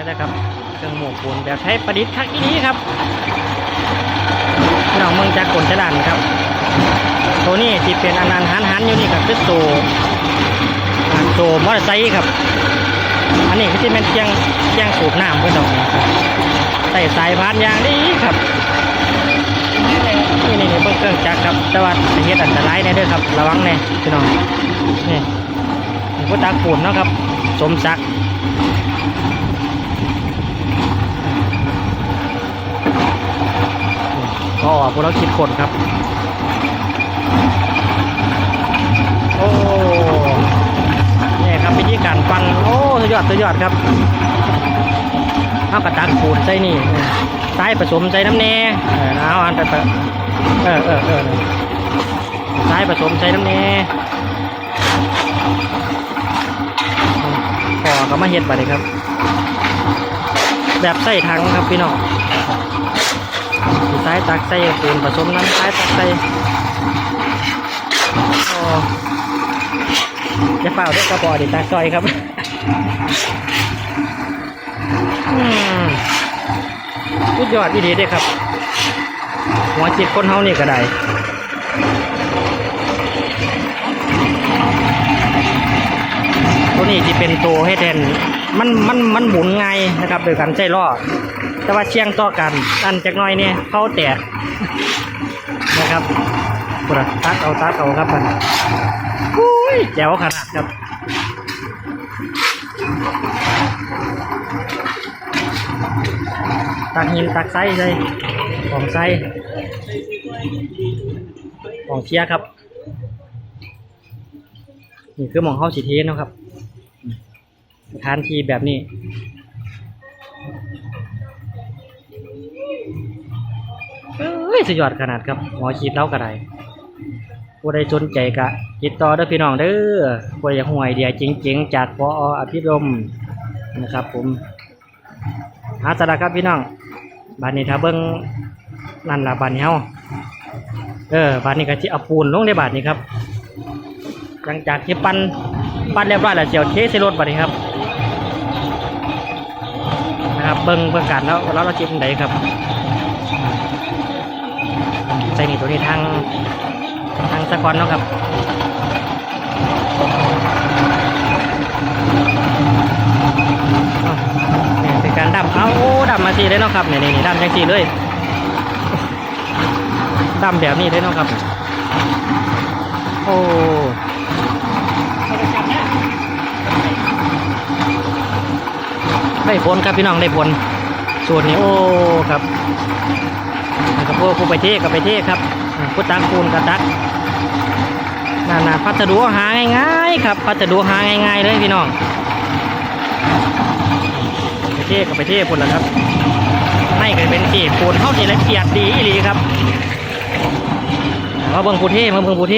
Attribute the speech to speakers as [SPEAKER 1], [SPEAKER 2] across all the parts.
[SPEAKER 1] เลยนะครับเครื่องหมกปูนแบบใช้ประดิษฐ์คักนี้ครับพี่น้องเมืองจากกลจะดันครับตัวนี้ที่เป็นอันนันหันหันอยู่นี่ครับคือตัวอ่าตัวมอเตอร์ไซค์ครับ อันนี้ก็จะเป็นเชียงเชียงสูบน้ำเพื่อนดอกนี้ครับใส่สายพานยางดีครับนี่นี่เบิ่งเครื่องจักรครับแต่ว่าเฮ็ดอันตรายแน่ด้อครับ ระวังแน่พี่น้องนี่นี่ผู้ตักปูนนะครับ สมศักดิ์ ก็พวกเราคิดคนครับ โอ้นี่ครับวิธีการปั้นโอ้สุดยอดสุดยอดครับเอากระตักปูนใส่นี่ใส่ผสมใส่น้ำแน่เออเอาอันไปไปเออเออเออใส่ผสมใส่น้ำแน่พอก็มาเฮ็ดไปเลยครับ แบบใส่ถังครับพี่น้อง ตักใส่ปูนผสมน้ำใส่ตักใส่โอ้จะเปล่าด้วยกระบอดิตาซอยครับอืมสุดยอดดีดีด้ครับ หัวจิตคนเฮานี่ก็ได้ตัวนี้ที่เป็นตัวให้แทนมันมันมันหมุนไงนะครับ โดยการใช้ล้อ แต่ว่าเชียงต่อกันอันจากน้อยเนี่ยเขาแตกนะครับปุระตักเอาตักเอาครับมันอุ้ยแจ๋วขนาดครับตักหินตักไส้เลยของไส้ของเชียครับนี่คือหมองเข้าสีเทนนะครับสถานที่แบบนี้ ยสุดยอดขนาดครับหมอชีดเล่ากระไดผู้ใดสนใจกะติดต่อเด้อพี่น้องเด้อผู้ใดอยากห่วยเดียจริงๆ จากปออภิรมนะครับ ผมหาสาระครับพี่น้องบ้านนี้ถ้าเบิ้งนั่นละบ้านนี้เฮาเออบ้านนี้ก็สิเอาปูนลงในบ้านนี้ครับ หลังจากที่ปั้นปั้นเรียบร้อยแล้วเจียวเทใส่รถบ้านนี้ครับนะครับเบิ้งเบิ้งกันแล้วแล้วเราจิบไหนครับ ส่นี่ตัวนี้ทางทางสะกอนเนาะครับเนี่ยเป็นการดับเอาดับมาสีเลยเนาะครับเนี่ยนี่ดับจังสีเลยดับแบบนี้เลยเนาะครับ โอ้ได้ผลครับพี่น้องได้ผลสูตรนี้โอ้ครับ กับพวกผู้ไปเทศกับไปเทศครับผู้ตักปูนกับตักนานาพัสดุหาง่ายๆครับพัสดุหาง่ายๆเลยพี่น้องไปเทศกับไปเทศพุ่นละครับไม่เคยเป็นสีปูนเท่าที่ละเอียดดีอีหลีครับมาเบิ่งผู้เทมาเบิ่งผู้เท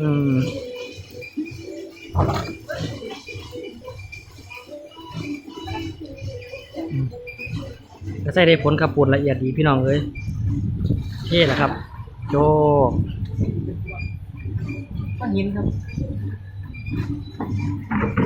[SPEAKER 1] อืม ก็ใส่ได้ผลขับปูนละเอียดดีพี่น้องเลยเท่แหละครับ โจก้อนหินครับ